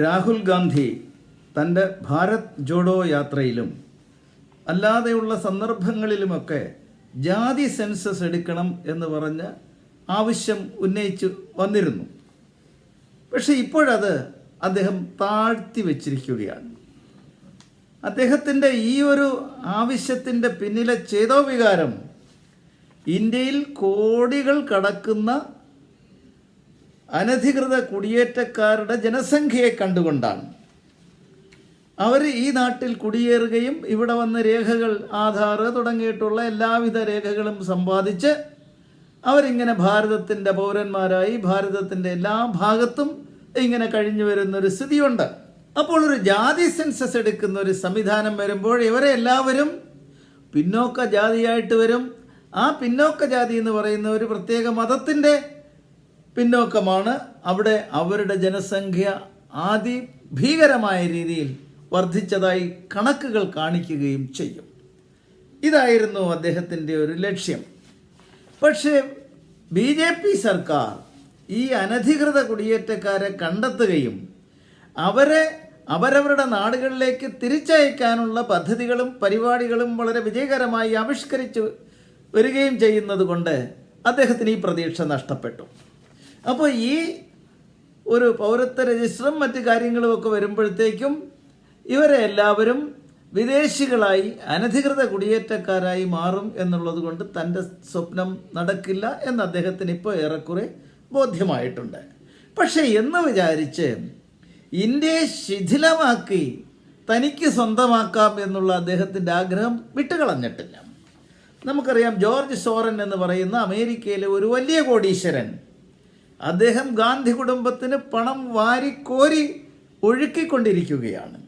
രാഹുൽ ഗാന്ധി തന്റെ ഭാരത് ജോഡോ യാത്രയിലും അല്ലാതെയുള്ള സന്ദർഭങ്ങളിലുമൊക്കെ ജാതി സെൻസസ് എടുക്കണം എന്ന് പറഞ്ഞ് ആവശ്യം ഉന്നയിച്ച് വന്നിരുന്നു. പക്ഷെ ഇപ്പോഴത് അദ്ദേഹം താഴ്ത്തി വച്ചിരിക്കുകയാണ്. അദ്ദേഹത്തിന്റെ ഈ ഒരു ആവശ്യത്തിന്റെ പിന്നിലെ ചേതോവികാരം ഇന്ത്യയിൽ കോടികൾ കടക്കുന്ന അനധികൃത കുടിയേറ്റക്കാരുടെ ജനസംഖ്യയെ കണ്ടുകൊണ്ടാണ്. അവർ ഈ നാട്ടിൽ കുടിയേറുകയും ഇവിടെ വന്ന് രേഖകൾ ആധാർ തുടങ്ങിയിട്ടുള്ള എല്ലാവിധ രേഖകളും സമ്പാദിച്ച് അവരിങ്ങനെ ഭാരതത്തിന്റെ പൗരന്മാരായി ഭാരതത്തിന്റെ എല്ലാ ഭാഗത്തും ഇങ്ങനെ കഴിഞ്ഞു വരുന്നൊരു സ്ഥിതിയുണ്ട്. അപ്പോൾ ഒരു ജാതി സെൻസസ് എടുക്കുന്ന ഒരു സംവിധാനം വരുമ്പോൾ ഇവരെ എല്ലാവരും പിന്നോക്ക ജാതിയായിട്ട് വരും. ആ പിന്നോക്ക ജാതി എന്ന് പറയുന്ന ഒരു പ്രത്യേക മതത്തിന്റെ പിന്നോക്കമാണ് അവിടെ അവരുടെ ജനസംഖ്യ ആദ്യ ഭീകരമായ രീതിയിൽ വർദ്ധിച്ചതായി കണക്കുകൾ കാണിക്കുകയും ചെയ്യും. ഇതായിരുന്നു അദ്ദേഹത്തിന്റെ ഒരു ലക്ഷ്യം. പക്ഷേ ബി ജെ പി സർക്കാർ ഈ അനധികൃത കുടിയേറ്റക്കാരെ കണ്ടെത്തുകയും അവരെ അവരവരുടെ നാടുകളിലേക്ക് തിരിച്ചയക്കാനുള്ള പദ്ധതികളും പരിപാടികളും വളരെ വിജയകരമായി ആവിഷ്കരിച്ചു വരികയും ചെയ്യുന്നത് കൊണ്ട് അദ്ദേഹത്തിന് ഈ പ്രതീക്ഷ നഷ്ടപ്പെട്ടു. അപ്പോൾ ഈ ഒരു പൗരത്വ രജിസ്റ്ററും മറ്റ് കാര്യങ്ങളും ഒക്കെ വരുമ്പോഴത്തേക്കും ഇവരെ എല്ലാവരും വിദേശികളായി അനധികൃത കുടിയേറ്റക്കാരായി മാറും എന്നുള്ളത് കൊണ്ട് തന്റെ സ്വപ്നം നടക്കില്ല എന്ന് അദ്ദേഹത്തിന് ഇപ്പോൾ ഏറെക്കുറെ ബോധ്യമായിട്ടുണ്ട്. പക്ഷേ എന്ന് വിചാരിച്ച് ഇന്ത്യയെ ശിഥിലമാക്കി തനിക്ക് സ്വന്തമാക്കാം എന്നുള്ള അദ്ദേഹത്തിന്റെ ആഗ്രഹം വിട്ടുകളഞ്ഞിട്ടില്ല. നമുക്കറിയാം ജോർജ് സോറൻ എന്ന് പറയുന്ന അമേരിക്കയിലെ ഒരു വലിയ കോടീശ്വരൻ അദ്ദേഹം ഗാന്ധി കുടുംബത്തിന് പണം വാരിക്കോരി ഒഴുക്കിക്കൊണ്ടിരിക്കുകയാണ്.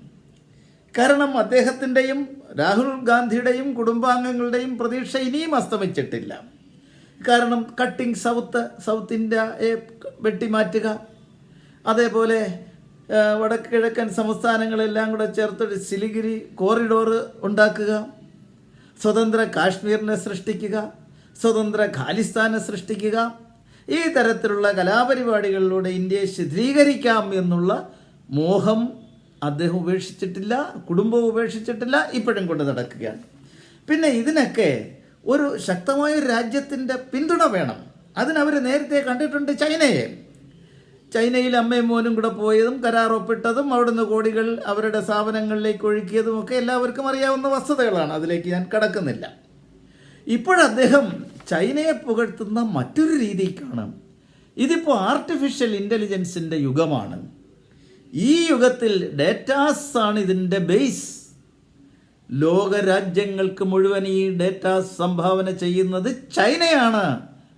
കാരണം അദ്ദേഹത്തിന്റെയും രാഹുൽ ഗാന്ധിയുടെയും കുടുംബാംഗങ്ങളുടെയും പ്രതീക്ഷ ഇനിയും അസ്തമിച്ചിട്ടില്ല. കാരണം കട്ടിംഗ് സൗത്ത് സൗത്ത് ഇന്ത്യയെ വെട്ടിമാറ്റുക അതേപോലെ വടക്കിഴക്കൻ വടക്ക് കിഴക്കൻ സംസ്ഥാനങ്ങളെല്ലാം കൂടെ ചേർത്തൊരു സിലിഗിരി കോറിഡോർ ഉണ്ടാക്കുക സ്വതന്ത്ര കാശ്മീരിനെ സൃഷ്ടിക്കുക സ്വതന്ത്ര ഖാലിസ്ഥാനെ സൃഷ്ടിക്കുക ഈ തരത്തിലുള്ള കലാപരിപാടികളിലൂടെ ഇന്ത്യയെ ശിഥിലീകരിക്കാം എന്നുള്ള മോഹം അദ്ദേഹം ഉപേക്ഷിച്ചിട്ടില്ല കുടുംബം ഉപേക്ഷിച്ചിട്ടില്ല ഇപ്പോഴും കൊണ്ട് നടക്കുകയാണ്. പിന്നെ ഇതിനൊക്കെ ഒരു ശക്തമായ ഒരു രാജ്യത്തിന്റെ പിന്തുണ വേണം. അതിനവർ നേരത്തെ കണ്ടിട്ടുണ്ട് ചൈനയെ. ചൈനയിൽ അമ്മയും മോനും കൂടെ പോയതും കരാർ ഒപ്പിട്ടതും അവിടുന്ന് കോടികൾ അവരുടെ സ്ഥാപനങ്ങളിലേക്ക് ഒഴുക്കിയതും ഒക്കെ എല്ലാവർക്കും അറിയാവുന്ന വസ്തുതകളാണ്. അതിലേക്ക് ഞാൻ കടക്കുന്നില്ല. ഇപ്പോഴദ്ദേഹം ചൈനയെ പുകഴ്ത്തുന്ന മറ്റൊരു രീതിക്കാണ് ഇതിപ്പോൾ ആർട്ടിഫിഷ്യൽ ഇന്റലിജൻസിന്റെ യുഗമാണ്. ഈ യുഗത്തിൽ ഡേറ്റാസ് ആണ് ഇതിന്റെ ബേസ്. ലോകരാജ്യങ്ങൾക്ക് മുഴുവൻ ഈ ഡേറ്റ സംഭാവന ചെയ്യുന്നത് ചൈനയാണ്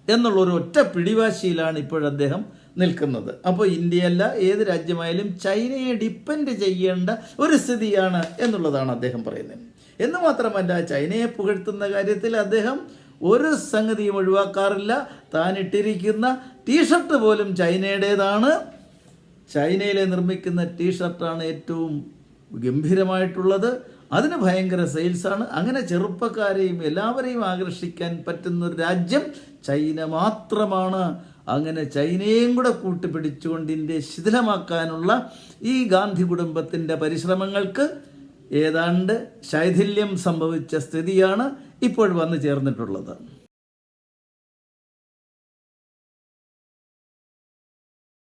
എന്നുള്ളൊരു ഒറ്റ പിടിവാശിയിലാണ് ഇപ്പോഴദ്ദേഹം നിൽക്കുന്നത്. അപ്പോൾ ഇന്ത്യയല്ല ഏത് രാജ്യമായാലും ചൈനയെ ഡിപ്പെൻഡ് ചെയ്യേണ്ട ഒരു സ്ഥിതിയാണ് എന്നുള്ളതാണ് അദ്ദേഹം പറയുന്നത്. എന്ന് മാത്രമല്ല ചൈനയെ പുകഴ്ത്തുന്ന കാര്യത്തിൽ അദ്ദേഹം ഒരു സംഗതിയും ഒഴിവാക്കാറില്ല. താൻ ഇട്ടിരിക്കുന്ന ടീഷർട്ട് പോലും ചൈനയുടേതാണ്. ചൈനയിലെ നിർമ്മിക്കുന്ന ടീഷർട്ടാണ് ഏറ്റവും ഗംഭീരമായിട്ടുള്ളത്. അതിന് ഭയങ്കര സെയിൽസാണ് അങ്ങനെ ചെറുപ്പക്കാരെയും എല്ലാവരെയും ആകർഷിക്കാൻ പറ്റുന്ന ഒരു രാജ്യം ചൈന മാത്രമാണ്. അങ്ങനെ ചൈനയും കൂടെ കൂട്ടുപിടിച്ചുകൊണ്ട് ഇന്ത്യയെ ശിഥിലമാക്കാനുള്ള ഈ ഗാന്ധി കുടുംബത്തിന്റെ പരിശ്രമങ്ങൾക്ക് ഏതാണ്ട് ശൈഥില്യം സംഭവിച്ച സ്ഥിതിയാണ് ഇപ്പോൾ വന്നു ചേർന്നിട്ടുള്ളത്.